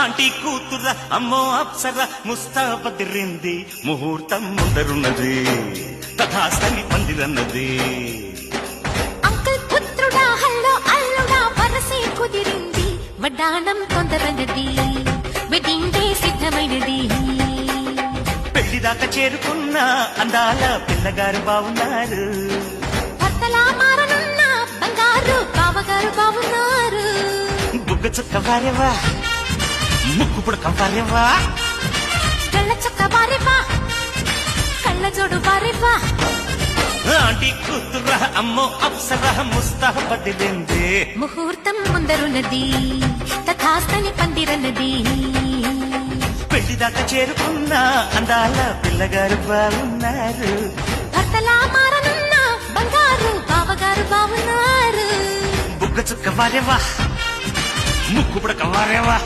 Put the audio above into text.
Aunty కూతుర అమ్మో అప్సర ముస్తాబదిరింది ముహూర్తం ముందరున్నది తథాస్తని పందిరన్నది. Uncle పుత్రుడా hello అల్లుడా వరసే కుదిరింది వడ్డానం తొందరగది వెడ్డింగ్ సిద్ధమైనది. పెళ్ళిదాకా చేరుకున్న అందాల పిల్లగారు బాగున్నారు భర్తలా మారనున్న బంగారు బావగారు బావున్నారు. బుగ్గ చుక్క వారేవా? ముక్కు పుడక వారేవా కళ్ళ చొక్క వారేవా? కళ్ళ జోడు వారేవా? ఆంటీ కూతుర అమ్మో అప్సర ముస్తాబదిరింది ముహూర్తం ముందరున్నది తథాస్తని పందిరన్నది. పెళ్ళిదాకా చేరుకున్న అందాల పిల్లగారు బాగున్నారు. భర్తలా మారనున్న బంగారు బావగారు బావున్నారు. బుగ్గ చుక్క వారేవా? ముక్కు పుడక వారేవా